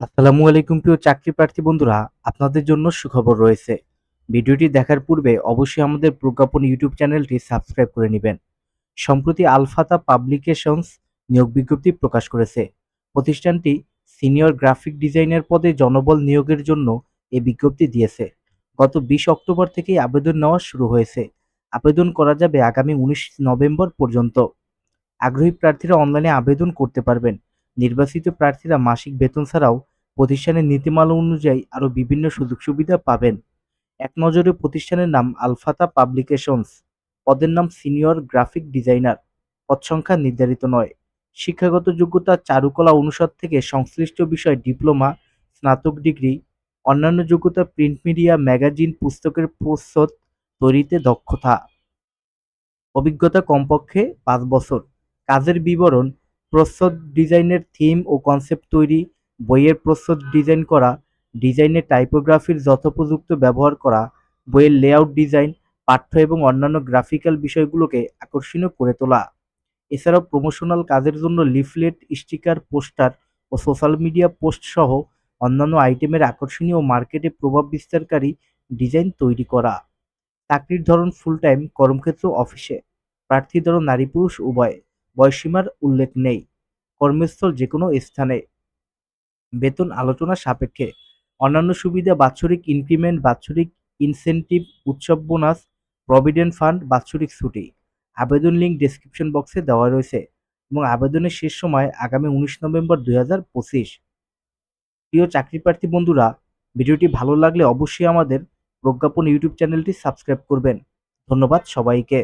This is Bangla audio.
আসসালামু আলাইকুম প্রিয় চাকরি প্রার্থী বন্ধুরা, আপনাদের জন্য সুখবর রয়েছে। ভিডিওটি দেখার পূর্বে অবশ্যই আমাদের প্রজ্ঞাপন ইউটিউব চ্যানেলটি সাবস্ক্রাইব করে নেবেন। সম্প্রতি আলফাতা পাবলিকেশনস নিয়োগ বিজ্ঞপ্তি প্রকাশ করেছে। প্রতিষ্ঠানটি সিনিয়র গ্রাফিক ডিজাইনার পদে জনবল নিয়োগের জন্য এ বিজ্ঞপ্তি দিয়েছে। গত বিশ অক্টোবর থেকেই আবেদন নেওয়া শুরু হয়েছে। আবেদন করা যাবে আগামী উনিশ নভেম্বর পর্যন্ত। আগ্রহী প্রার্থীরা অনলাইনে আবেদন করতে পারবেন। নির্বাচিত প্রার্থীরা মাসিক বেতন ছাড়াও প্রতিষ্ঠানের নীতিমালা অনুযায়ী আরও বিভিন্ন সুযোগ সুবিধা পাবেন। এক নজরে প্রতিষ্ঠানের নাম আলফাতা পাবলিকেশনস, পদের নাম সিনিয়র গ্রাফিক ডিজাইনার, পদ সংখ্যা নির্ধারিত নয়। শিক্ষাগত যোগ্যতা চারুকলা অনুষদ থেকে সংশ্লিষ্ট বিষয় ডিপ্লোমা, স্নাতক ডিগ্রি, অন্যান্য যোগ্যতা প্রিন্ট মিডিয়া, ম্যাগাজিন, পুস্তকের প্রস্তুত তৈরিতে দক্ষতা। অভিজ্ঞতা কমপক্ষে পাঁচ বছর। কাজের বিবরণ প্রচ্ছদ ডিজাইনের থিম ও কনসেপ্ট তৈরি বইয়ের প্রচ্ছদ ডিজাইন করা, ডিজাইনের টাইপোগ্রাফির যথোপযুক্ত ব্যবহার করা, বইয়ের লেআউট ডিজাইন পাঠ্য এবং অন্যান্য গ্রাফিক্যাল বিষয়গুলোকে আকর্ষণীয় করে তোলা। এছাড়াও প্রমোশনাল কাজের জন্য লিফলেট স্টিকার পোস্টার ও সোশ্যাল মিডিয়া পোস্ট সহ অন্যান্য আইটেমের আকর্ষণীয় মার্কেটে প্রভাব বিস্তারকারী ডিজাইন তৈরি করা। চাকরির ধরন ফুল টাইম কর্মক্ষেত্র অফিসে প্রার্থী ধরন নারী পুরুষ উভয়। বয়সীমার উল্লেখ নেই। কর্মস্থল যে কোনো স্থানে। বেতন আলোচনা সাপেক্ষে। অন্যান্য সুবিধা, বাৎসরিক ইনক্রিমেন্ট বাৎসরিক ইনসেন্টিভ উৎসব বোনাস প্রভিডেন্ট ফান্ড বাৎসরিক ছুটি। আবেদন লিঙ্ক ডেসক্রিপশন বক্সে দেওয়া রয়েছে এবং আবেদনের শেষ সময় আগামী উনিশ নভেম্বর দুই হাজার পঁচিশ। প্রিয় চাকরি প্রার্থী বন্ধুরা, ভিডিওটি ভালো লাগলে অবশ্যই আমাদের প্রজ্ঞাপন ইউটিউব চ্যানেলটি সাবস্ক্রাইব করবেন। ধন্যবাদ সবাইকে।